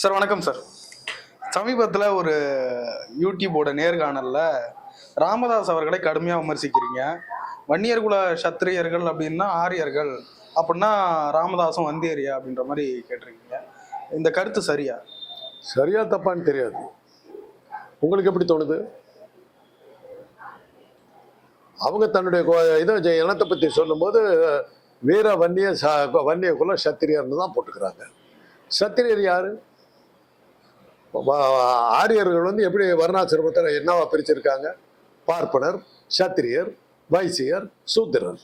Sir வணக்கம் sir. சமீபத்தில் ஒரு யூடியூபோட நேர்காணலில் ராமதாஸ் அவர்களை கடுமையாக விமர்சிக்கிறீங்க. வன்னியர் குல சத்திரியர்கள் அப்படின்னா ஆரியர்கள் அப்படின்னா ராமதாசும் வந்தியரியா அப்படின்ற மாதிரி கேட்டிருக்கீங்க. இந்த கருத்து சரியா? சரியா தப்பான்னு தெரியாது. உங்களுக்கு எப்படி தோணுது? அவங்க தன்னுடைய இதை இனத்தை பற்றி சொல்லும்போது வீர வன்னிய சா வன்னிய குல சத்திரியர்னு தான் போட்டுக்கிறாங்க. சத்திரியர் யாரு? ஆரியர்கள் வந்து எப்படி வர்ணாசிரமத்தில் என்னவா பிரிச்சிருக்காங்க? பார்ப்பனர் சத்திரியர் வைசியர் சூத்திரர்.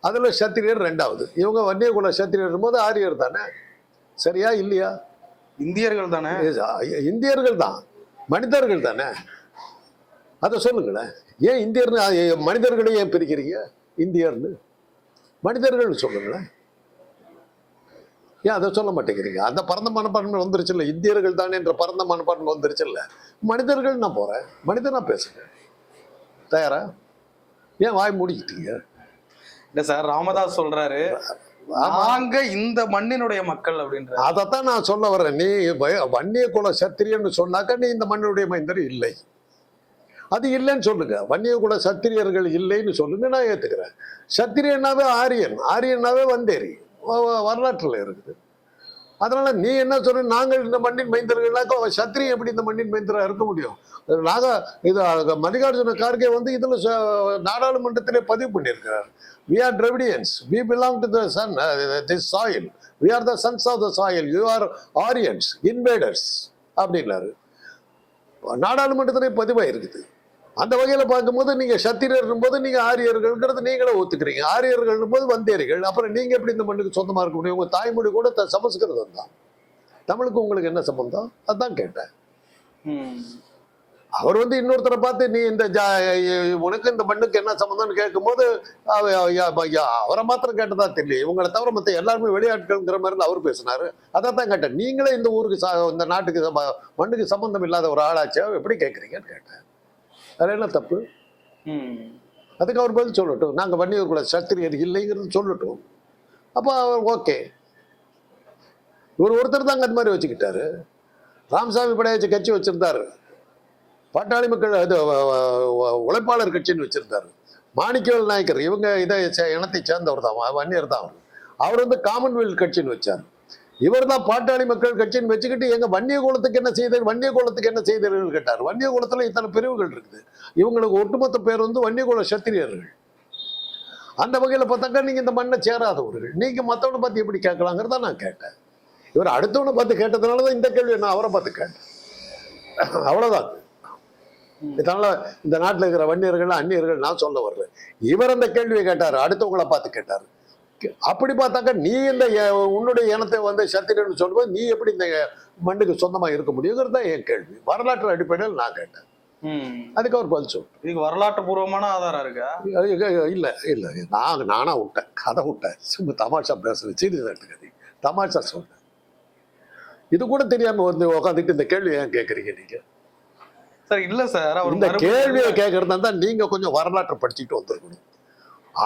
அதில் சத்திரியர் ரெண்டாவது. இவங்க வன்னிய குல சத்திரியர் போது ஆரியர் தானே? சரியா இல்லையா? இந்தியர்கள் தானே? இந்தியர்கள் தான். மனிதர்கள் தானே? அதை சொல்லுங்களேன். ஏன் இந்தியர்னு அது மனிதர்களை ஏன் பிரிக்கிறீங்க? இந்தியர்னு. மனிதர்கள்னு சொல்லுங்களேன். ஏன் அதை சொல்ல மாட்டேங்கிறீங்க? அந்த பரந்த மனப்பான்மை வந்துருச்சு இல்லை இந்தியர்கள் தானே என்ற பரந்த மனப்பான்மை வந்துருச்சு இல்லை மனிதர்கள் நான் போகிறேன் மனிதனா பேசுங்க. தயாரா? ஏன் வாய் மூடிக்கிட்டீங்க? இல்லை சார் ராமதாஸ் சொல்றாரு நாங்க இந்த மண்ணினுடைய மக்கள் அப்படின்ற அதைத்தான் நான் சொல்ல வரேன் நீ வன்னிய குல சத்திரியன்னு சொன்னாக்கா நீ இந்த மண்ணுடைய மைந்தர் இல்லை. அது இல்லைன்னு சொல்லுங்க. வன்னிய குல சத்திரியர்கள் இல்லைன்னு சொல்லுங்க நான் ஏத்துக்கிறேன். சத்திரியனாவே ஆரியன். ஆரியனாவே வந்தேரி. வரலாற்றில் இருக்குது. அதனால நீ என்ன சொல்ற நாங்கள் இந்த மண்ணின் மைந்தர்கள்னாக்கா அவன் சத்திரியன் எப்படி இந்த மண்ணின் மைந்தராக இருக்க முடியும்? நாங்க இது மல்லிகார்ஜுன கார்கே வந்து இதில் ச- நாடாளுமன்றத்திலே பதிவு பண்ணியிருக்கிறார். We are Dravidians we belong to the sun uh, soil we are the sons of the soil you are Aryans invaders அப்படின்னாரு. நாடாளுமன்றத்திலே பதிவாக இருக்குது அந்த வகையில் பார்க்கும்போது நீங்கள் சத்திரியர் போது நீங்கள் ஆரியர்கள்ங்கிறது நீங்களே ஒத்துக்கிறீங்க. ஆரியர்கள் போது வந்தேரிகள். அப்புறம் நீங்கள் எப்படி இந்த மண்ணுக்கு சொந்தமாக இருக்க முடியும்? உங்கள் தாய்மொழி கூட த- சமஸ்கிருதம் தான். தமிழுக்கு உங்களுக்கு என்ன சம்பந்தம்? அதான் கேட்டேன். அவர் வந்து இன்னொருத்தரை பார்த்து நீ இந்த ஜா உனக்கு இந்த மண்ணுக்கு என்ன சம்மந்தம்னு கேட்கும்போது அவரை மாத்திரம் கேட்டதா தெரியல இவங்களை தவிர மற்ற எல்லாருமே வெளியாட்கள்ங்கிற மாதிரி அவர் பேசினாரு. அதை தான் கேட்டேன். நீங்களே இந்த ஊருக்கு சா இந்த நாட்டுக்கு மண்ணுக்கு சம்பந்தம் இல்லாத ஒரு ஆளாச்சா. எப்படி கேட்குறீங்கன்னு கேட்டேன். அது என்ன தப்பு. அதுக்கு அவர் பதில் சொல்லட்டும். நாங்கள் வன்னியூர்குள்ள சத்திரியர் இல்லைங்கிறது சொல்லட்டும். அப்போ அவர் ஓகே. இவர் ஒருத்தர் தாங்க அது மாதிரி வச்சுக்கிட்டாரு. ராமசாமி படையாச்சி கட்சி வச்சிருந்தாரு. பாட்டாளி மக்கள் இது வ- உழைப்பாளர் கட்சின்னு வச்சிருந்தாரு. மாணிக்கவேல் நாயக்கர் இவங்க இதை இனத்தை சேர்ந்தவர் தான் வன்னியர் தான் அவர். அவர் வந்து காமன்வெல்த் கட்சின்னு வச்சார். இவர் தான் பாட்டாளி மக்கள் கட்சின்னு வச்சுக்கிட்டு எங்க வன்னிய குலத்துக்கு என்ன செய்தீர்கள் வன்னிய குலத்துக்கு என்ன செய்தீர்கள் கேட்டார். வன்னிய குலத்துல இத்தனை பிரிவுகள் இருக்குது. இவங்களுக்கு ஒட்டுமொத்த பேர் வந்து வன்னியகுல சத்திரியர்கள். அந்த வகையில் பார்த்தாக்கா நீங்கள் இந்த மண்ணை சேராதவர்கள். நீங்கள் மற்றவனை பார்த்து எப்படி கேட்கலாங்கிறத நான் கேட்டேன். இவர் அடுத்தவனை பார்த்து கேட்டதுனால தான் இந்த கேள்வி நான் அவரை பார்த்து கேட்டேன். அவ்வளோதான் இதனால இந்த நாட்டில் இருக்கிற வன்னியர்கள் அந்நியர்கள் நான் சொல்ல வர்றேன். இவர் அந்த கேள்வியை கேட்டார் அடுத்தவங்களை பார்த்து கேட்டார். அப்படி பார்த்தாக்கா நீ இந்த உன்னுடைய இனத்தை வந்து சத்திரன்னு சொல்லும்போது நீ எப்படி இந்த மண்ணுக்கு சொந்தமாக இருக்க முடியுங்கிறது தான் என் கேள்வி. வரலாற்று அடிப்படையில் நான் கேட்டேன். அதுக்கு அவர் பதில். இதுக்கு வரலாற்று பூர்வமான ஆதாரம் இருக்கா? இல்லை இல்லை. நான் நானா விட்டேன். கதை விட்டேன். சும்மா தமாஷா பேசுறேன் சீரியஸ் எடுத்துக்காதீங்க தமாஷா சொல்றேன். இது கூட தெரியாம வந்து உட்காந்துட்டு இந்த கேள்வி ஏன் கேட்குறீங்க நீங்க? சார் இல்ல சார். இந்த கேள்வியை கேட்கறதா இருந்தா நீங்க கொஞ்சம் வரலாற்றை படிச்சுட்டு வந்திருக்கணும்.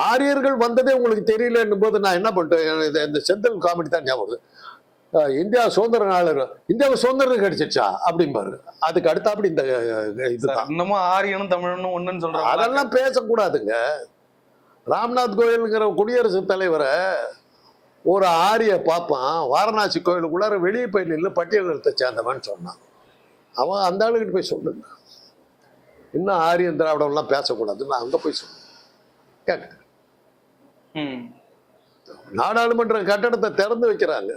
ஆரியர்கள் வந்ததே உங்களுக்கு தெரியலன்னும் போது நான் என்ன பண்ணிட்டேன்? இந்த- இந்த செந்தில் காமெடி தான் ஞாபகம் இந்தியா சுதந்திர நாள் இந்தியாவுக்கு சுதந்திரம் கிடைச்சிச்சா அப்படிம்பாரு. அதுக்கு அடுத்தாப்படி இந்த அஹ், இதுதான் இன்னமும் ஆரியனும் தமிழனும் ஒண்ணுன்னு சொல்றாங்க அதெல்லாம் பேசக்கூடாதுங்க. ராம்நாத் கோயிலுங்கிற குடியரசுத் தலைவரை ஒரு ஆரிய பார்ப்பான் வாரணாசி கோயிலுக்குள்ளார வெளியே போய் நின்று பட்டியலத்தை சேர்ந்தவன் சொன்னான். அவன் அந்த ஆளுகிட்ட போய் சொல்லுங்க. இன்னும் ஆரியன் திராவிடம்லாம் பேசக்கூடாதுன்னு அங்கே போய் சொல்லு கேட்க ம். நாடாளுமன்ற கட்டடத்தை திறந்து வைக்கிறாங்க.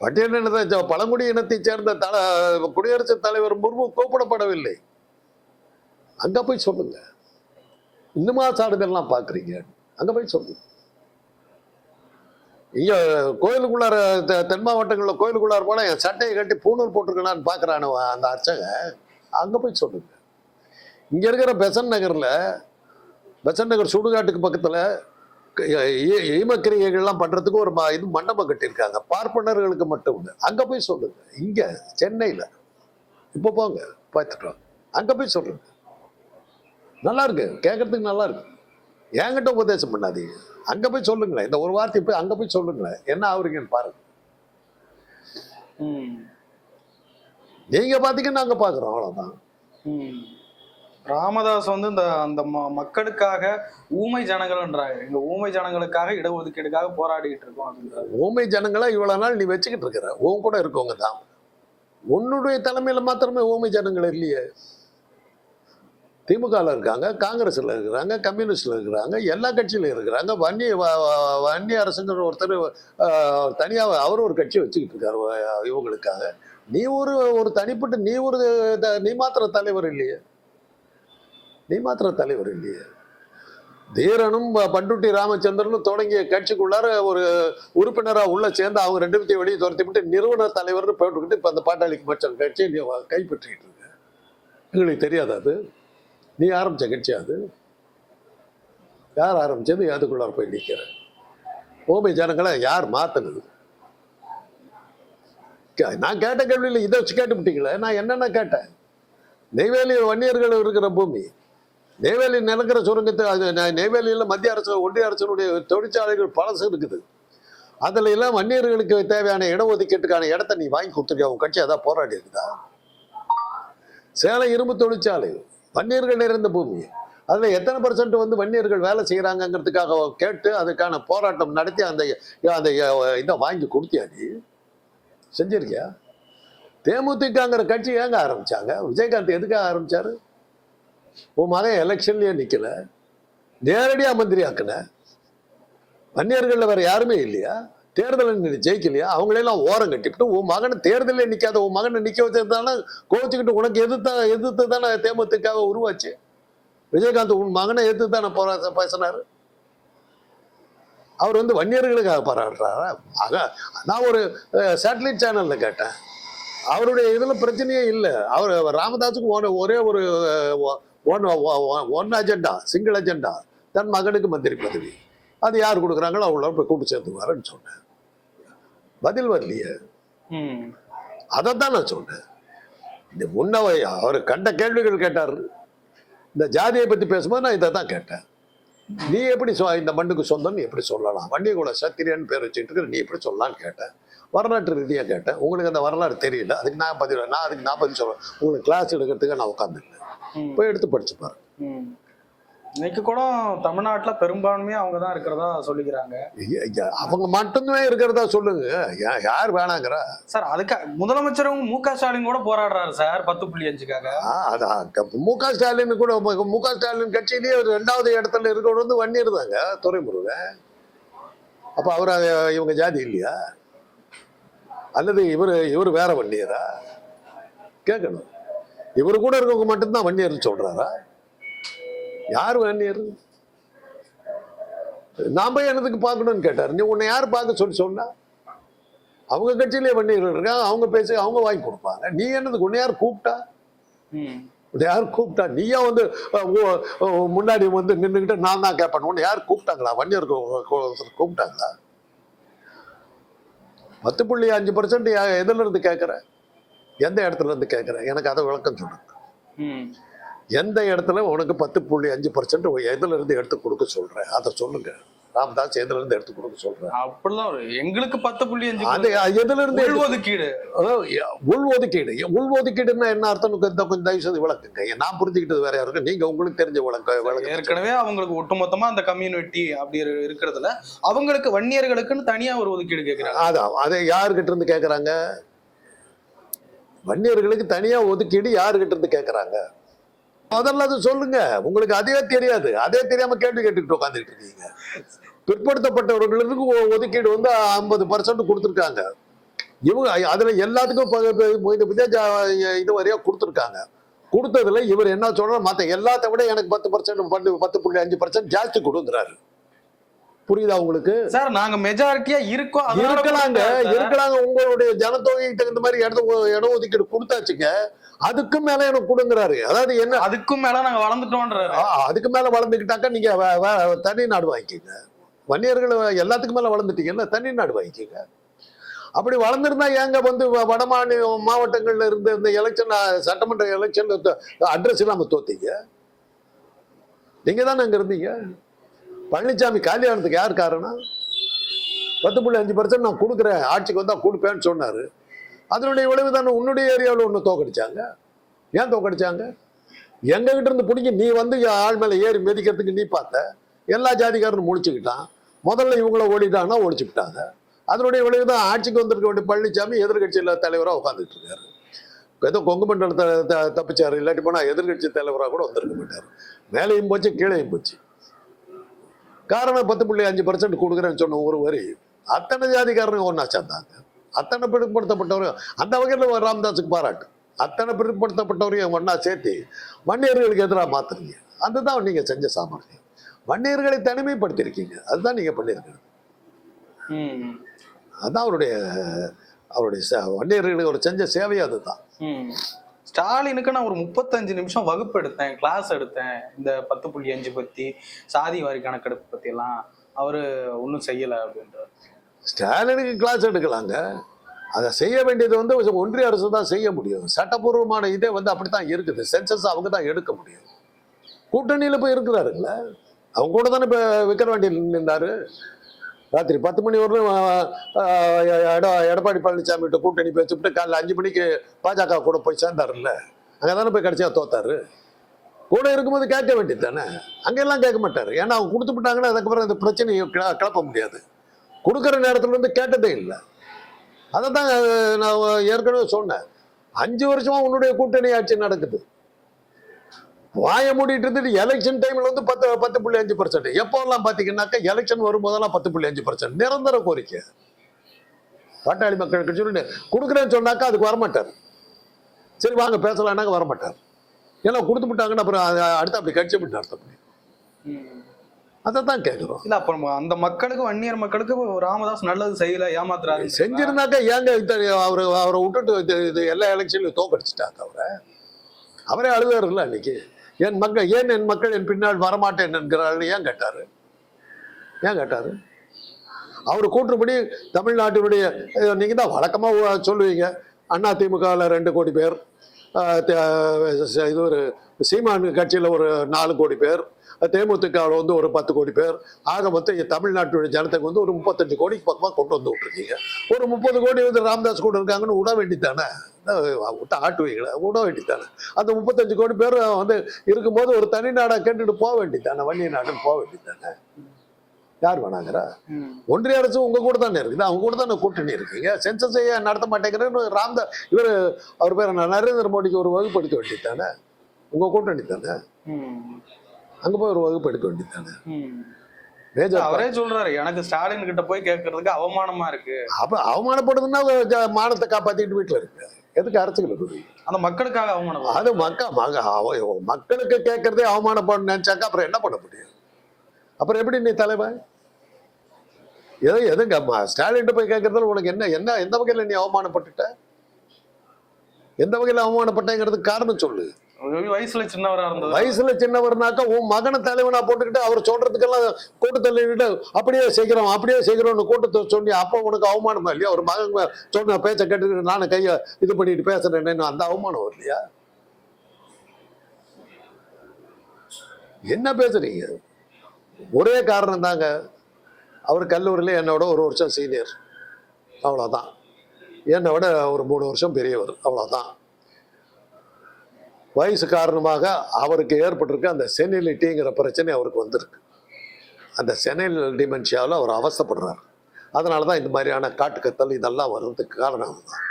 பட்டியலினத்தை பழங்குடி இனத்தைச் சேர்ந்த தல குடியரசுத் தலைவர் முர்மு கூப்பிடப்படவில்லை அங்க போய் சொல்லுங்க. இன்னுமா சாடுதல்லாம் பாக்குறீங்க? அங்க போய் சொல்லுங்க இங்க கோயிலுக்குள்ளார தென் மாவட்டங்கள்ல கோயிலுக்குள்ளார போனா என் சட்டையை கட்டி பூணூல் போட்டிருக்கலான்னு பாக்குறானு அந்த அர்ச்சகன். அங்க போய் சொல்லுங்க. இங்க இருக்கிற பெசன் நகர்ல பெசன் நகர் சுடுகாட்டுக்கு பக்கத்துல ஈமக்கிரியைகள்லாம் பண்றதுக்கு ஒரு இது மண்டபம் கட்டியிருக்காங்க. பார்ப்பனர்களுக்கு மட்டும் உண்டு அங்க போய் சொல்லுங்க. இங்க சென்னையில. இப்போ போங்க பார்த்துட்டோம் அங்க போய் சொல்லுங்க. நல்லா இருக்கு. கேட்கறதுக்கு நல்லா இருக்கு. என்கிட்ட உபதேசம் பண்ணாதீங்க. அங்க போய் சொல்லுங்களேன். இந்த ஒரு வார்த்தை போய் அங்க போய் சொல்லுங்களேன். என்ன ஆகுறீங்கன்னு பாருங்க. நீங்க பாத்தீங்கன்னா நாங்க பாக்குறோம். அவ்வளவுதான். ம். ராமதாஸ் வந்து இந்த அந்த ம- மக்களுக்காக ஊமை ஜனங்கள்ன்றாங்க எங்க ஊமை ஜனங்களுக்காக இடஒதுக்கீடுக்காக போராடிட்டு இருக்கோம் அப்படின்றாரு. ஊமை ஜனங்களா இவ்வளவு நாள் நீ வச்சுக்கிட்டு இருக்கிற? உன் கூட இருக்கவங்க தான். உன்னுடைய தலைமையில மாத்திரமே ஊமை ஜனங்கள் இல்லையே. திமுகவில் இருக்காங்க காங்கிரஸில் இருக்கிறாங்க கம்யூனிஸ்டில் இருக்கிறாங்க எல்லா கட்சியிலும் இருக்கிறாங்க. வன்னி வன்னி அரசுங்கிற ஒருத்தர் தனியாக அவர் ஒரு கட்சி வச்சுக்கிட்டு இருக்காரு இவங்களுக்காக. நீ ஒரு ஒரு தனிப்பட்ட நீ ஒரு த- நீ மாத்திர தலைவர் இல்லையே. நீ மாத்திர தலைவர் இல்லையே தீரனும் ப- பண்டுட்டி ராமச்சந்திரனும் தொடங்கிய கட்சிக்குள்ளார ஒரு உறுப்பினராக உள்ள சேர்ந்து அவங்க ரெண்டு பேத்தையும் வெளியே துரத்தி விட்டு நிறுவனர் தலைவர்னு போட்டுக்கிட்டு இப்போ அந்த பாட்டாளிக்கு மச்சம் கட்சியை நீ கைப்பற்றிக்கிட்டு இருக்க. எங்களுக்கு தெரியாது அது. நீ ஆரம்பித்த கட்சி அது. யார் ஆரம்பித்தது அதுக்குள்ளார போய் நிற்கிற ஓமை ஜனங்களை யார் மாத்துனது? கே- நான் கேட்ட கேள்வியில் இதை வச்சு கேட்டுவிட்டீங்களே நான் என்னென்ன கேட்டேன்? நெய்வேலி வன்னியர்கள் இருக்கிற பூமி. நெய்வேலி நிலக்கிற சுரங்கத்தை அது மத்திய அரசு ஒன்றிய அரசினுடைய தொழிற்சாலைகள் பழசு இருக்குது. அதில் எல்லாம் வன்னியர்களுக்கு தேவையான இடஒதுக்கீட்டுக்கான இடத்த நீ வாங்கி கொடுத்துருக்க உன் கட்சி அதான் போராடி இருக்குதா? சேலம் இரும்பு தொழிற்சாலை வன்னியர்கள் நிறைந்த பூமி. அதில் எத்தனை பர்சன்ட் வந்து வன்னியர்கள் வேலை செய்கிறாங்கங்கிறதுக்காக கேட்டு அதுக்கான போராட்டம் நடத்தி அந்த அந்த இதை வாங்கி கொடுத்தியா நீ? செஞ்சிருக்கியா? தேமுதிகங்கிற கட்சி ஏங்க ஆரம்பித்தாங்க விஜயகாந்த் எதுக்காக ஆரம்பித்தார் உன் மகன் எலெக்ஷன்லயே நிக்கல. நேரடியா மந்திரி ஆக்கின. வன்னியர்கள்ல வேற யாருமே இல்லையா? தேர்தலில் நீ ஜெயிக்கலையா? அவங்களெல்லாம் ஓரம் கட்டிவிட்டு உன் மகனை தேர்தலில் நிக்காத உன் மகனை நிக்க வச்சதுதானே கோச்சுக்கிட்டு உனக்கு எதிர்த்தா எதிர்த்து தானே தேமுதிகவை உருவாச்சு? விஜயகாந்த் உன் மகனை எதிர்த்து தானே போரா பேசினாரு. அவர் வந்து வன்னியர்களுக்காக பாராட்டுறாரா ஆக நான் ஒரு சேட்டலைட் சேனல்ல கேட்டேன். அவருடைய இதுல பிரச்சனையே இல்லை. அவர் ராமதாஸுக்கு ஒரே ஒரு one one agenda single agenda தன் மகனுக்கு மந்திரி பதவி. அது யார் கொடுக்குறாங்களோ அவங்கள போய் கூட்டு சேர்த்துக்குவாருன்னு சொன்னேன். பதில் வரலையே. ம். அதைத்தான் நான் சொன்னேன். இந்த முன்னவை அவர் கண்ட கேள்விகள் கேட்டார். இந்த ஜாதியை பத்தி பேசும்போது நான் இதை தான் கேட்டேன். நீ எப்படி சொ இந்த மண்ணுக்கு சொந்தம்னு எப்படி சொல்லலாம்? வண்டியகுல சத்திரியன் பேர் வச்சுட்டு இருக்கிற நீ எப்படி சொல்லலாம்னு கேட்டேன். வரலாற்று ரீதியாக கேட்டேன். உங்களுக்கு அந்த வரலாறு தெரியல. அதுக்கு நான் பதில் நான் அதுக்கு நான் பதில் சொல்றேன். உங்களுக்கு கிளாஸ் எடுக்கிறதுக்கு நான் உட்காந்துருக்கேன். போய் எடுத்து படிச்சு பாரு ம். இன்னைக்கு கூட தமிழ்நாட்டுல பெரும்பான்மையா அவங்க தான் இருக்கிறதா சொல்லிக்கிறாங்க. அவங்க மட்டுமே இருக்கிறதா சொல்லுங்க. யார் வேணாங்கிறா? சார் அதுக்கு முதலமைச்சரும் மு க ஸ்டாலின் கூட போராடுறாரு சார் பத்து புள்ளி அஞ்சுக்காக. ஆ, அதான் மு க ஸ்டாலின் கூட மு- க ஸ்டாலின் கட்சியிலேயே ஒரு ரெண்டாவது இடத்துல இருக்கிறவர் வந்து வன்னியர் தாங்க துறைமுருகன். அப்ப அவர் இவங்க ஜாதி இல்லையா? அல்லது இவர் இவர் வேற வன்னியரா? கேட்கணும். இவர் கூட இருக்கவங்க மட்டும்தான் வன்னியர்னு சொல்றாரா? யார் வன்னியர்? நான் போய் என்னதுக்கு பார்க்கணும்னு கேட்டார். நீ உன்னை யார் பார்க்க சொல்லி சொன்னா? அவங்க கட்சியிலே வன்னியர்கள் இருக்காங்க அவங்க பேசி அவங்க வாங்கி கொடுப்பாங்க. நீ என்னதுக்கு உன்னை யார் கூப்பிட்டா? ம். உன்னை யார் கூப்பிட்டா? நீயா வந்து முன்னாடி வந்து நின்றுக்கிட்டு நான் தான் கேட்பேன். உன்னை யார் கூப்பிட்டாங்களா? வன்னியர் கூப்பிட்டாங்களா? பத்து புள்ளி அஞ்சு பர்சன்ட் எதுல இருந்து கேட்குற? எந்த இடத்துல இருந்து கேட்குற எனக்கு அதை விளக்கம் சொல்லுங்க ம். எந்த இடத்துல உனக்கு பத்து புள்ளி அஞ்சு பர்சன்ட் எதுல இருந்து எடுத்து கொடுக்க சொல்றேன்? அதை சொல்லுங்க. ராமதாஸ் எதுல இருந்து எடுத்து கொடுக்க சொல்றேன்? அப்படிலாம் எங்களுக்கு பத்து புள்ளி அஞ்சு அது எதுல இருந்து எடுத்து- ஒதுக்கீடு. அதாவது, உள் ஒதுக்கீடு. உள் ஒதுக்கீடுன்னா என்ன அர்த்தம்? இந்த கொஞ்சம் தயவு செய்து விளக்குங்க. நான் புரிஞ்சுக்கிட்டது வேற யாருக்கு நீங்க உங்களுக்கு தெரிஞ்ச விளக்க விளக்கு ஏற்கனவே அவங்களுக்கு ஒட்டுமொத்தமா அந்த கம்யூனிட்டி அப்படி இரு- இருக்கிறதுல அவங்களுக்கு வன்னியர்களுக்குன்னு தனியா ஒரு ஒதுக்கீடு கேக்குறாங்க. அதான் அதை யாருக்கிட்ட இருந்து கேட்குறாங்க வன்னியர்களுக்கு தனியா ஒதுக்கீடு யாருக்கிட்ட இருந்து கேட்குறாங்க முதல்ல அது சொல்லுங்க. உங்களுக்கு அதே தெரியாது. அதே தெரியாம கேள்வி கேட்டுக்கிட்டு உட்காந்துட்டு இருக்கீங்க. பிற்படுத்தப்பட்டவர்களுக்கு ஒதுக்கீடு வந்து ஐம்பது பர்சன்ட் கொடுத்துருக்காங்க. இவங்க அதுல எல்லாத்துக்கும் இந்த விஜய் ஜா- இது வரையா கொடுத்துருக்காங்க. கொடுத்ததுல இவர் என்ன சொல்றாரு? மத்த எல்லாத்த விட எனக்கு பத்து பர்சன்ட் பத்து புள்ளி அஞ்சு பர்சன்ட் ஜாஸ்தி கொடுக்குறாரு புரியுதா உங்களுக்கு? சார் நாங்க மெஜாரிட்டியா இருக்கோம். இருக்கலாங்க. இருக்கலாங்க. உங்களுடைய ஜனத்தொகைக்கு தகுந்த மாதிரி இடத்த இட ஒதுக்கீடு கொடுத்தாச்சுங்க. அதுக்கும் மேல எனக்கு கொடுங்குறாரு. அதாவது என்ன? அதுக்கும் மேல நாங்க வளர்ந்துட்டோன்றாரு. ஆ, அதுக்கு மேல வளர்ந்துக்கிட்டாக்கா நீங்க தனி நாடு வாங்கிக்கோங்க. வன்னியர்கள் எல்லாத்துக்கும் மேல வளர்ந்துட்டீங்கல்ல தனி நாடு வாங்கிக்கோங்க. அப்படி வளர்ந்துருந்தா ஏங்க வந்து வட மாநில மாவட்டங்கள்ல இருந்து இந்த எலெக்ஷன் சட்டமன்ற எலெக்ஷன் அட்ரஸ் இல்லாம தோத்தீங்க? நீங்க தானே அங்க இருந்தீங்க? பழனிசாமி காலியானதுக்கு யார் காரணம்? பத்து புள்ளி அஞ்சு பர்சன்ட் நான் கொடுக்குறேன். ஆட்சிக்கு வந்தால் கொடுப்பேன்னு சொன்னார். அதனுடைய விளைவு தானே உன்னுடைய ஏரியாவில் ஒன்று தோக்கடிச்சாங்க. ஏன் தோக்கடிச்சாங்க? எங்ககிட்ட இருந்து பிடிங்கி நீ வந்து ஆள் மேலே ஏறி மிதிக்கிறதுக்கு நீ பார்த்த. எல்லா ஜாதிக்காரனும் முடிச்சுக்கிட்டான் முதல்ல இவங்கள ஓடிட்டாங்கன்னா ஒழிச்சுக்கிட்டாங்க அதனுடைய விளைவு தான் ஆட்சிக்கு வந்திருக்க வேண்டிய பழனிசாமி எதிர்கட்சியில் தலைவராக உட்காந்துட்டு இருக்காரு. ஏதோ கொங்கு மண்டலத்தை த- இல்லாட்டி போனால் எதிர்கட்சி தலைவராக கூட வந்திருக்க மாட்டார். மேலேயும் போச்சு கீழேயும் போச்சு. காரணம் பத்து புள்ளி அஞ்சு பர்சன்ட் கொடுக்குறேன்னு சொன்ன ஒரு வரி அத்தனை ஜாதிக்காரனுங்க ஒன்றா சேர்ந்தாங்க. அத்தனை பிற்படுத்தப்பட்டவரும் அந்த வகையில் ராமதாஸுக்கு பாராட்டு. அத்தனை பிற்படுத்தப்பட்டவரையும் ஒன்றா சேர்த்து வன்னியர்களுக்கு எதிராக மாத்துறீங்க. அதுதான் நீங்கள் செஞ்ச சாமர்த்தியம். வன்னியர்களை தனிமைப்படுத்தியிருக்கீங்க. அதுதான் நீங்கள் பண்ணியிருக்கீங்க ம். அதான் அவருடைய அவருடைய வன்னியர்களுக்கு அவர் செஞ்ச சேவை அதுதான். ஸ்டாலினுக்கு நான் ஒரு முப்பத்தஞ்சு நிமிஷம் வகுப்பு எடுத்தேன் கிளாஸ் எடுத்தேன். இந்த பத்து புள்ளி அஞ்சு பத்தி சாதி வாரி கணக்கெடுப்பு பத்தி எல்லாம் அவரு ஒன்றும் செய்யல அப்படின்றார். ஸ்டாலினுக்கு கிளாஸ் எடுக்கலாங்க. அதை செய்ய வேண்டியது வந்து ஒன்றிய அரசு தான் செய்ய முடியும். சட்டப்பூர்வமான இதே வந்து அப்படித்தான் இருக்குது. சென்சஸ் அவங்க தான் எடுக்க முடியும். கூட்டணியில் போய் இருக்கிறாருங்கள. அவங்க கூட தானே இப்போ விக்கிரவாண்டி நின்றாரு. ராத்திரி பத்து மணி வரலும் எட எடப்பாடி பழனிசாமி கிட்ட கூட்டணி பேசிவிட்டு காலைல அஞ்சு மணிக்கு பாஜக கூட போய் சேர்ந்தாருல்ல. அங்கே தானே போய் கடைசியாக தோத்தாரு. கூட இருக்கும்போது கேட்க வேண்டியது தானே? அங்கெல்லாம் கேட்க மாட்டார். ஏன்னா அவங்க கொடுத்து விட்டாங்கன்னா அதுக்கப்புறம் இந்த பிரச்சனையை கிள- கிளப்ப முடியாது. கொடுக்குற நேரத்தில் இருந்து கேட்டதே இல்லை. அதை தான் நான் ஏற்கனவே சொன்னேன். அஞ்சு வருஷமாக உன்னுடைய கூட்டணி ஆட்சி நடக்குது. வாய மூடிட்டு இருந்துட்டு எலெக்ஷன் டைம்ல வந்து பத்து பத்து புள்ளி அஞ்சு பர்சன்ட் எப்போல்லாம் பார்த்தீங்கன்னாக்கா எலெக்ஷன் வரும்போதெல்லாம் பத்து புள்ளி அஞ்சு பர்சன்ட் நிரந்தர கோரிக்கை. பாட்டாளி மக்கள் கட்சி சொல்லிட்டு கொடுக்குறேன்னு சொன்னாக்கா அதுக்கு வரமாட்டார். சரி வாங்க பேசலாம்னாக்க வரமாட்டார். ஏன்னா கொடுத்து விட்டாங்கன்னா அப்புறம் அடுத்து அப்படி கட்சி விட்டு அர்த்தம் ம். அதை தான் கேட்குறோம். இல்ல அப்புறம் அந்த மக்களுக்கு வன்னியர் மக்களுக்கு ராமதாஸ் நல்லது செய்யல ஏமாத்துறாரு. செஞ்சிருந்தாக்கா ஏங்க அவரை அவரை விட்டுட்டு இது இது எல்லா எலெக்ஷன்லையும் தோக்கடிச்சிட்டாங்க அவரை. அவரே அழுதாருல்ல அன்னைக்கு. என் மக்கள் ஏன் என் மக்கள் என் பின்னால் வரமாட்டேன் என்கிறார்கள்? ஏன் கேட்டாரு? ஏன் கேட்டாரு? அவர் கூற்றுப்படி தமிழ்நாட்டினுடைய நீங்கள் தான் வழக்கமாக சொல்லுவீங்க. அண்ணா திமுகவில் ரெண்டு கோடி பேர் இது ஒரு சீமான் கட்சியில் ஒரு நாலு கோடி பேர் தேமுதிகவில் வந்து ஒரு பத்து கோடி பேர். ஆக மொத்தம் தமிழ்நாட்டுடைய ஜனத்துக்கு வந்து ஒரு முப்பத்தஞ்சு கோடிக்கு பக்கமாக கொண்டு வந்து விட்டுருக்கீங்க. ஒரு முப்பது கோடி வந்து ராமதாஸ் கூட இருக்காங்கன்னு விட வேண்டித்தானே? விட்டு ஆட்டுவீங்களே விட வேண்டித்தானே? அந்த முப்பத்தஞ்சு கோடி பேர் வந்து இருக்கும்போது ஒரு தனி நாடாக கேட்டுட்டு போக வேண்டித்தானே? வன்னிய நாடுன்னு போக வேண்டித்தானே? யார் வேணாங்கிறா. ஒன்றிய அரசு உங்க கூட தானே இருக்குது. அவங்க கூட தானே கூட்டணி இருக்கீங்க. சென்சஸ் செய்ய நடத்த மாட்டேங்கிறேன்னு ராம்தா இவர் அவர் பேர் நரேந்திர மோடிக்கு ஒரு வகுப்பு எடுக்க வேண்டியதானே உங்க கூட்டணி தானே. அங்க போய் ஒரு வகுப்பு எடுக்க வேண்டியதானே அவரே சொல்றாரு எனக்கு ஸ்டாலின் கிட்ட போய் கேட்கறதுக்கு அவமானமா இருக்கு. அப்ப அவமானப்படுதுன்னா மானத்தை காப்பாத்திட்டு வீட்டுல இருக்கு. எதுக்கு இருக்குது அந்த மக்களுக்காக அவமானம் அது மக்க மக அவ- மக்களுக்கு கேட்கறதே அவமானப்பட நினைச்சாக்கா அப்புறம் என்ன பண்ண முடியும்? அப்புறம் எப்படி நீ தலைவன் எது எதுங்க ஸ்டாலின் போய் கேட்கறதுல உனக்கு என்ன என்ன எந்த வகையில நீ அவமானப்பட்டுட்ட? எந்த வகையில அவமானப்பட்டேங்கிறதுக்கு காரணம் சொல்லு. வயசுல சின்னவரா இருந்தது. வயசுல சின்னவர்னாக்கா உன் மகனை தலைவனா போட்டுக்கிட்டு அவர் சொல்றதுக்கெல்லாம் கூட்டு தள்ளிட்டு அப்படியே செய்கிறோம் அப்படியே செய்கிறோம்னு கூட்டத்தை சொல்லி அப்போ உனக்கு அவமானமா இல்லையா? ஒரு மகன் சொன்ன பேச்சை கேட்டுக்கிட்டு நானும் கையை இது பண்ணிட்டு பேசுறேன்னு அந்த அவமானம் வரலையா? என்ன பேசுறீங்க? ஒரே காரணம் தாங்க அவர் கல்லூரியில் என்னோட ஒரு வருஷம் சீனியர் அவ்வளோதான் என்னை விட ஒரு மூணு வருஷம் பெரியவர். அவ்வளோதான் வயசு காரணமாக அவருக்கு ஏற்பட்டிருக்க அந்த செனிலிட்டிங்கிற பிரச்சனை அவருக்கு வந்திருக்கு. அந்த செனில் டிமென்ஷியாவில் அவர் அவசப்படுறார். அதனால தான் இந்த மாதிரியான காட்டுக்கத்தல் இதெல்லாம் வர்றதுக்கு காரணம் தான்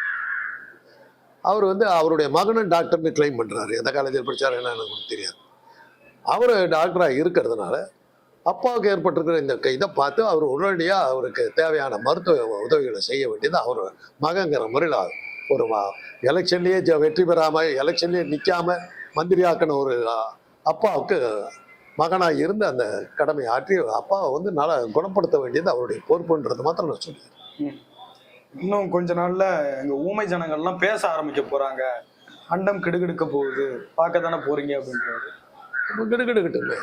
அவர் வந்து அவருடைய மகனும் டாக்டர்னு கிளைம் பண்ணுறாரு எந்த காலேஜில் படித்தார் என்ன எனக்கு தெரியாது. அவர் டாக்டராக இருக்கிறதுனால அப்பாவுக்கு ஏற்பட்டிருக்கிற இந்த க- இதை பார்த்து அவர் உடனடியாக அவருக்கு தேவையான மருத்துவ உதவிகளை செய்ய வேண்டியது அவர் மகங்கிற முறையில் ஒரு எலெக்ஷன்லேயே வெற்றி பெறாமல் எலெக்ஷன்லேயே நிற்காம மந்திரி ஆக்கின ஒரு அப்பாவுக்கு மகனாக இருந்து அந்த கடமையை ஆற்றி அப்பாவை வந்து நல்லா குணப்படுத்த வேண்டியது அவருடைய பொறுப்புன்றது மாத்திரம் நான் சொல்லுவேன் இன்னும் கொஞ்ச நாள்ல எங்க ஊமை ஜனங்கள்லாம் பேச ஆரம்பிக்க போறாங்க. அண்டம் கிடுகிடுக்க போகுது. பார்க்க தானே போறீங்க அப்படின்றாரு. கிடுகிடுக்கிட்டுங்க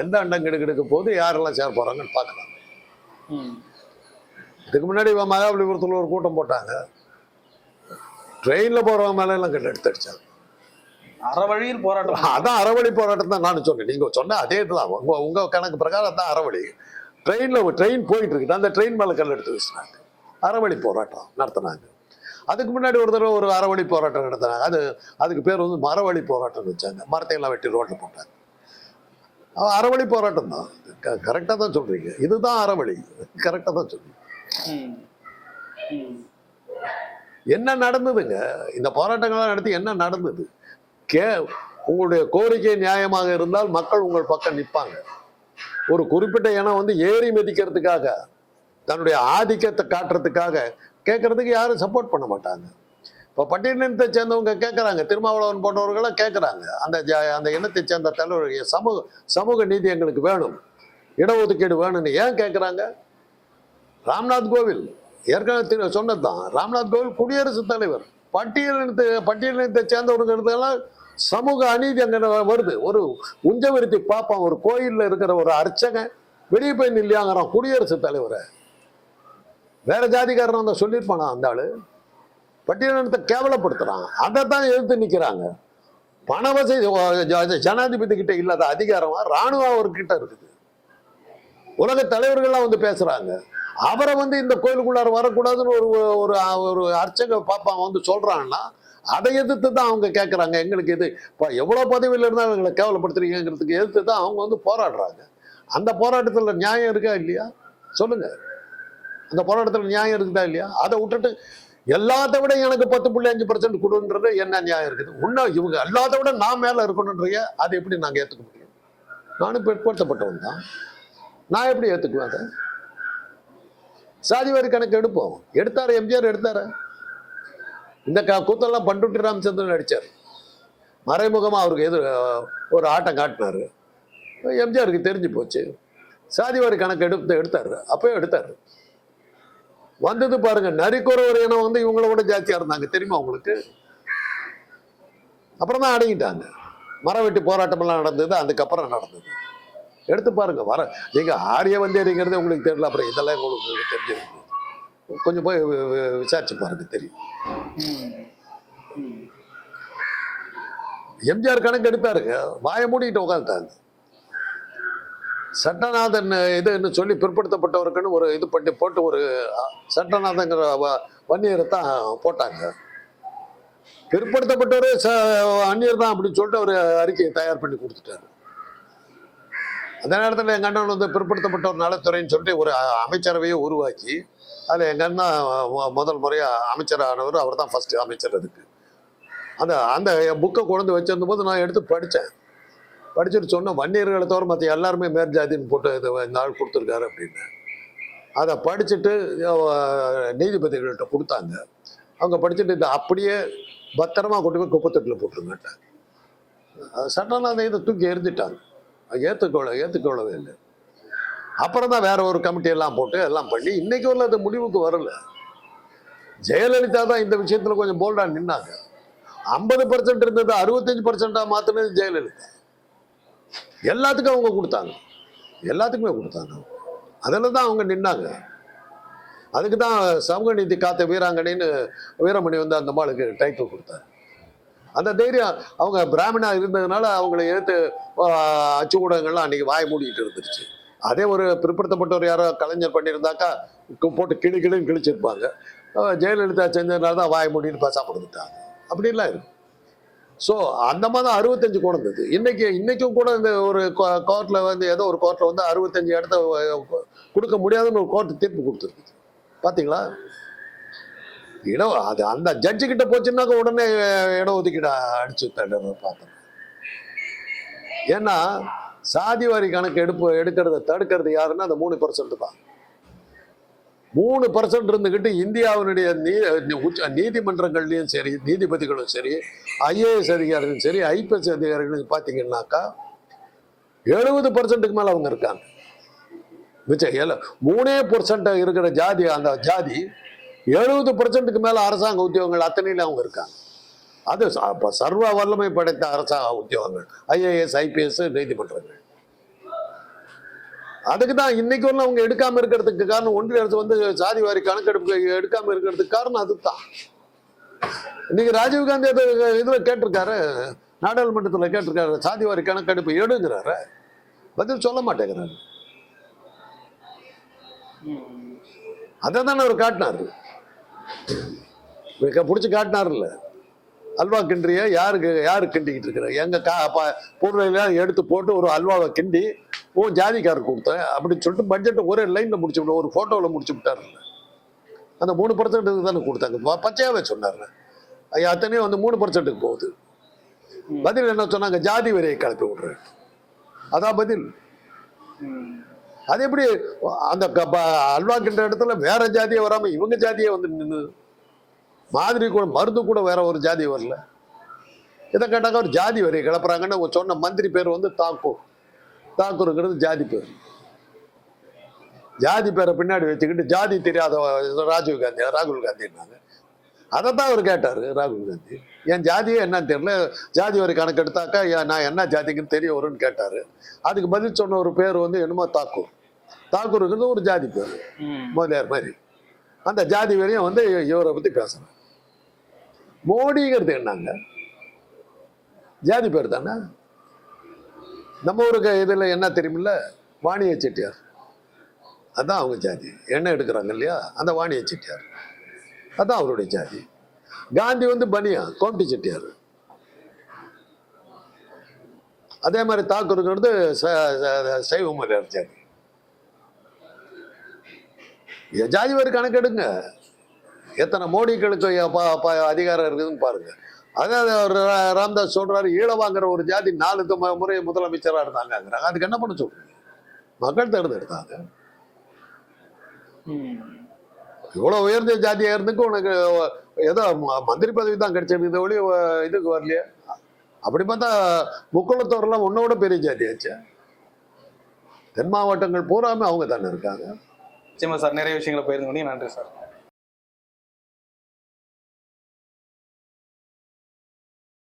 எந்த அண்டம் கிடுகிடுக்க போது யாரெல்லாம் சேர போகிறாங்கன்னு பார்க்கலாம். இதுக்கு முன்னாடி மகாபலிபுரத்தில் ஒரு கூட்டம் போட்டாங்க. ட்ரெயினில் போகிறவங்க மேலே எல்லாம் கண்டு எடுத்து அடிச்சாங்க அற வழியில் போராட்டம். அதான் அறவழி போராட்டம் தான் நானும் சொன்னேன். நீங்கள் சொன்ன அதே தான். உங்க உங்க கணக்கு பிரகாரம் தான் அறவழி ட்ரெயினில் ட்ரெயின் போயிட்டு இருக்குது. அந்த ட்ரெயின் மேலே கல் எடுத்து வீசினாங்க. அறவழி போராட்டம் நடத்தினாங்க. அதுக்கு முன்னாடி ஒரு தடவை ஒரு அறவழி போராட்டம் நடத்தினாங்க. அது அதுக்கு பேர் வந்து மரவழி போராட்டம்னு வச்சாங்க. மரத்தையெல்லாம் வெட்டி ரோட்டில் போட்டாங்க. அறவழி போராட்டம் தான். கரெக்டாக தான் சொல்றீங்க. இதுதான் அறவழி கரெக்டாக தான் சொல்றீங்க. என்ன நடந்ததுங்க? இந்த போராட்டங்கள்லாம் நடத்தி என்ன நடந்தது? கே உங்களுடைய கோரிக்கை நியாயமாக இருந்தால் மக்கள் உங்கள் பக்கம் நிற்பாங்க. ஒரு குறிப்பிட்ட இனம் வந்து ஏறி மிதிக்கிறதுக்காக தன்னுடைய ஆதிக்கத்தை காட்டுறதுக்காக கேட்கறதுக்கு யாரும் சப்போர்ட் பண்ண மாட்டாங்க. இப்போ பட்டியலினத்தை சேர்ந்தவங்க கேட்குறாங்க திருமாவளவன் போன்றவர்களாம் கேட்குறாங்க. அந்த ஜ- அந்த இனத்தை சேர்ந்த தலைவர்கள் சமூக சமூக நீதி எங்களுக்கு வேணும். இடஒதுக்கீடு வேணும்னு ஏன் கேட்குறாங்க? ராம்நாத் கோவில் ஏற்கனவே சொன்னது தான். ராம்நாத் கோவில் குடியரசுத் தலைவர். பட்டியலினத்தை பட்டியலினத்தை சேர்ந்தவர்களுக்கெல்லாம் சமூக அநீதி அங்கே வருது? ஒரு உஞ்சவருத்தி பார்ப்பான் ஒரு கோயிலில் இருக்கிற ஒரு அர்ச்சகன் வெளியே போய் நில்லையாங்கிறான் குடியரசுத் தலைவரை. வேற ஜாதிக்காரன் வந்து சொல்லியிருப்பானா அந்த ஆள்? பட்டியலினத்தை கேவலப்படுத்துறான். அதை தான் எதிர்த்து நிற்கிறாங்க பணவசை ஜனாதிபதி கிட்ட இல்லாத அதிகாரமா ராணுவம் அவர்கிட்ட இருக்குது. உலக தலைவர்கள்லாம் வந்து பேசுறாங்க. அவரை வந்து இந்த கோயிலுக்குள்ளார வரக்கூடாதுன்னு ஒரு ஒரு ஒரு அர்ச்சக பாப்பா வந்து சொல்கிறான்னா அதை எதிர்த்து தான் அவங்க கேட்குறாங்க எங்களுக்கு இது இப்போ எவ்வளோ பதவியில் இருந்தாலும் எங்களை கேவலப்படுத்துறீங்கிறதுக்கு எதிர்த்து தான் அவங்க வந்து போராடுறாங்க. அந்த போராட்டத்தில் நியாயம் இருக்கா இல்லையா? சொல்லுங்கள் அந்த போராட்டத்தில் நியாயம் இருக்குதா இல்லையா? அதை விட்டுட்டு எல்லாத்த விட எனக்கு பத்து புள்ளி அஞ்சு பர்சன்ட் கொடுன்றது என்ன நியாயம் இருக்குது? இன்னும் இவங்க எல்லாத்த விட நான் மேலே இருக்கணுன்றீங்க அதை எப்படி நாங்கள் ஏற்றுக்க முடியும்? நானும் பிற்படுத்தப்பட்டவன் தான். நான் எப்படி ஏற்றுக்குவேன் அதை? சாதி வாரி கணக்கு எடுப்போம். எடுத்தார் எம்ஜிஆர் எடுத்தார். இந்த க கூத்தெல்லாம் பண்டுட்டி ராமச்சந்திரன் அடிச்சார் மறைமுகமாக அவருக்கு எதிர் ஒரு ஆட்டம் காட்டினாரு. எம்ஜிஆருக்கு தெரிஞ்சு போச்சு. சாதி வாரி கணக்கு எடுத்து எடுத்தார். அப்பயும் எடுத்தார். வந்தது பாருங்க நரிக்குறவர் இனம் வந்து இவங்கள ஜாஸ்தியாக இருந்தாங்க. தெரியுமா உங்களுக்கு? அப்புறம் தான் அடங்கிட்டாங்க. மரம் வெட்டி போராட்டமெல்லாம் நடந்தது அதுக்கப்புறம் நடந்தது. எடுத்து பாருங்க வர நீங்க ஆரிய வந்தேரிங்கிறது உங்களுக்கு தெரியல அப்புறம் இதெல்லாம் உங்களுக்கு தெரிஞ்சிருக்கு கொஞ்சம் போய் வி- விசாரிச்சு பாருங்க தெரியும். எம்ஜிஆர் கணக்கு எடுத்தாருங்க வாயை மூடிட்டு உட்காந்துட்டாங்க சட்டநாதன் இதுன்னு சொல்லி பிற்படுத்தப்பட்டவருக்குன்னு ஒரு இது பண்ணி போட்டு ஒரு சட்டநாதங்கிற வ- வன்னியரை தான் போட்டாங்க. பிற்படுத்தப்பட்டவர் ச அந்நியர் தான் அப்படின்னு சொல்லிட்டு ஒரு அறிக்கையை தயார் பண்ணி கொடுத்துட்டாரு. அந்த நேரத்தில் எங்கள் அண்ணன் வந்து பிற்படுத்தப்பட்ட ஒரு நலத்துறைன்னு சொல்லிட்டு ஒரு அமைச்சரவையை உருவாக்கி அதில் எங்கள் அண்ணன் முதல் முறையாக அமைச்சரானவர் அவர் தான் ஃபஸ்ட்டு அமைச்சர் அதுக்கு. அந்த அந்த புக்கை கொண்டு வச்சிருந்த போது நான் எடுத்து படித்தேன் படிச்சுட்டு சொன்னேன் வன்னியர்களை தவிர மற்ற எல்லாருமே மேற்ஜாதின்னு போட்டு இது இந்த ஆள் கொடுத்துருக்காரு அப்படின்னு. அதை படிச்சுட்டு நீதிபதிகள்கிட்ட கொடுத்தாங்க. அவங்க படிச்சுட்டு இதை அப்படியே பத்திரமா கொண்டு போய் குப்பத்தட்டில் போட்டுருங்கட்டாங்க சட்டநாத இதை தூக்கி எரிஞ்சிட்டாங்க ஏற்றுக்கொள்ள ஏற்றுக்கொள்ளவே இல்லை. அப்புறம் தான் வேற ஒரு கமிட்டி எல்லாம் போட்டு எல்லாம் பண்ணி இன்னைக்கு வரல அது முடிவுக்கு வரல. ஜெயலலிதா தான் இந்த விஷயத்துல கொஞ்சம் போல்டா நின்னாங்க. ஐம்பது பர்சன்ட் இருந்தது அறுபத்தஞ்சு பர்சன்டா மாத்தினது ஜெயலலிதா. எல்லாத்துக்கும் அவங்க கொடுத்தாங்க. எல்லாத்துக்குமே கொடுத்தாங்க. அதில் தான் அவங்க நின்னாங்க. அதுக்கு தான் சமூக நீதி காத்த வீராங்கனைன்னு வீரமணி வந்து அந்த மாளுக்கு டைட்டில் கொடுத்தாரு. அந்த தைரியம் அவங்க பிராமணா இருந்ததுனால அவங்கள எடுத்து அச்சு ஊடகங்கள்லாம் அன்றைக்கி வாய் மூடிக்கிட்டு இருந்துருச்சு. அதே ஒரு பிற்படுத்தப்பட்டவர் யாரோ கலைஞர் பண்ணியிருந்தாக்கா போட்டு கிளி கிளின்னு கிழிச்சிருப்பாங்க. ஜெயலலிதா செஞ்சதுனால தான் வாய் மூடின்னு பேசாம இருந்துட்டாங்க. அப்படிலாம் இருக்கு. ஸோ அந்த மாதிரி அறுபத்தஞ்சு கொண்டு இன்னைக்கு இன்னைக்கும் கூட இந்த ஒரு கோர்ட்டில் வந்து ஏதோ ஒரு கோர்ட்டில் வந்து அறுபத்தஞ்சு இடத்த கொடுக்க முடியாதுன்னு ஒரு கோர்ட்டு தீர்ப்பு கொடுத்துருக்கு பார்த்தீங்களா இடம் அது அந்த ஜட்ஜு கிட்ட போச்சுன்னாக்க உடனே இடம் ஒதுக்கிட அடிச்சு பார்த்தேன் ஏன்னா சாதி வாரி கணக்கு எடுப்பு எடுக்கிறத தடுக்கிறது யாருன்னா அந்த மூணு பர்சன்ட் தான். மூணு பர்சன்ட் இருந்துக்கிட்டு இந்தியாவினுடைய நீ உச்ச- நீதிமன்றங்கள்லையும் சரி நீதிபதிகளும் சரி ஐஏஎஸ் அதிகாரிகளும் சரி ஐபிஎஸ் அதிகாரிகளும் பார்த்தீங்கன்னாக்கா எழுபது பர்சன்ட்டுக்கு மேலே அவங்க இருக்காங்க. மிச்சம் ஏழு மூணே பர்சன்ட் இருக்கிற ஜாதி அந்த ஜாதி எழுபது பர்சன்ட்டுக்கு மேலே அரசாங்க உத்தியோகங்கள் அத்தனையில அவங்க இருக்காங்க. அது சர்வ வல்லமை படைத்த அரசாங்க உத்தியோகங்கள் ஐஏஎஸ் ஐபிஎஸ் நீதிமன்றங்கள் அதுக்கு தான் இன்னைக்கு வரலும் அவங்க எடுக்காம இருக்கிறதுக்கு காரணம் ஒன்றிய அரசு வந்து சாதி வாரி கணக்கெடுப்பு எடுக்காம இருக்கிறதுக்கு காரணம் அதுதான் இன்னைக்கு ராஜீவ்காந்தி அது இதுல கேட்டிருக்காரு நாடாளுமன்றத்தில் கேட்டிருக்காரு சாதி வாரி கணக்கெடுப்பு எடுங்கிறாரு. பதில் சொல்ல மாட்டேங்கிறாரு. அதை தானே அவர் காட்டினாரு. பிடிச்சி காட்டினார்ல. அல்வா கிண்டிய யாருக்கு யாரு கிண்டிக்கிட்டு இருக்கிற? எங்க கா பொருளெல்லாம் எடுத்து போட்டு ஒரு அல்வாவை கிண்டி உன் ஜாதிக்காரர் கொடுத்தேன் அப்படின்னு சொல்லிட்டு பட்ஜெட்டை ஒரே லைன்ல முடிச்சு விட்டு ஒரு போட்டோவில் முடிச்சு விட்டாருல்ல அந்த மூணு பர்சன்ட் தானே கொடுத்தாங்க. ப- பச்சையாவே சொன்னார்ல. ஐயா அத்தனையும் வந்து மூணு பர்சன்ட்டுக்கு போகுது. பதில் என்ன சொன்னாங்க? ஜாதி வரியை கிளப்பி விடுறேன். அதான் பதில். அது எப்படி அந்த க- ப- அல்வா இடத்துல வேற ஜாதியை வராம இவங்க ஜாதியே வந்து நின்று மாதிரி கூட மருந்து கூட வேற ஒரு ஜாதி வரல. இதை கேட்டாக்க ஒரு ஜாதி வரைய கிளப்புறாங்கன்னு சொன்ன மந்திரி பேர் வந்து தாக்கூர். தாக்கூருங்கிறது ஜாதி பேர். ஜாதி பேரை பின்னாடி வச்சுக்கிட்டு ஜாதி தெரியாத ராஜீவ் காந்தி ராகுல் காந்தின்னாங்க அதை தான் அவர் கேட்டார் ராகுல் காந்தி. என் ஜாதியே என்னன்னு தெரியல. ஜாதி வரி கணக்கு எடுத்தாக்கா நான் என்ன ஜாதிக்குன்னு தெரிய வரும்னு கேட்டார். அதுக்கு பதில் சொன்ன ஒரு பேர் வந்து என்னமோ தாக்கூர். தாக்கூருங்கிறது ஒரு ஜாதி பேர். முதலியார் மாதிரி. அந்த ஜாதி வரையும் வந்து இவரை பற்றி பேசுகிறேன் மோடிங்கிறது என்னங்க? ஜாதி பேர் தானே? நம்ம ஊருக்கு இதில் என்ன தெரியுமில்ல? வாணிய செட்டியார். அதான் அவங்க ஜாதி. எண்ணெய் எடுக்கிறாங்க இல்லையா? அந்த வாணிய செட்டியார். அதான் அவருடைய ஜாதி. காந்தி வந்து பனியா? கோம்டி செட்டியார். அதே மாதிரி தாக்கூருங்கிறது சைவ முதலியார் ஜாதி. என் ஜாதி கணக்கெடுங்க. எத்தனை மோடிகளுக்கு ப- அதிகாரம் இருக்குதுன்னு பாருங்க. அதாவது அவர் ராம்தாஸ் சொல்றாரு ஈழ வாங்குற ஒரு ஜாதி நாலு முறை முதலமைச்சராக இருந்தாங்கிறாங்க அதுக்கு என்ன பண்ண சொல்றீங்க மக்கள் தேர்ந்தெடுத்தாங்க இவ்வளோ இவ்வளவு உயர்ந்த ஜாதியா இருந்துக்கு உனக்கு ஏதோ ம- மந்திரி பதவி தான் கிடைச்சிருக்கு ஒளி இதுக்கு வரலையே. அப்படி பார்த்தா முக்குளத்தோர்லாம் உன்னோட பெரிய ஜாதியாச்சு தென் மாவட்டங்கள் பூராமே அவங்க தானே இருக்காங்க. நிச்சயமா சார் நிறைய விஷயங்களை பகிர்ந்து கொண்டீங்க நன்றி சார்.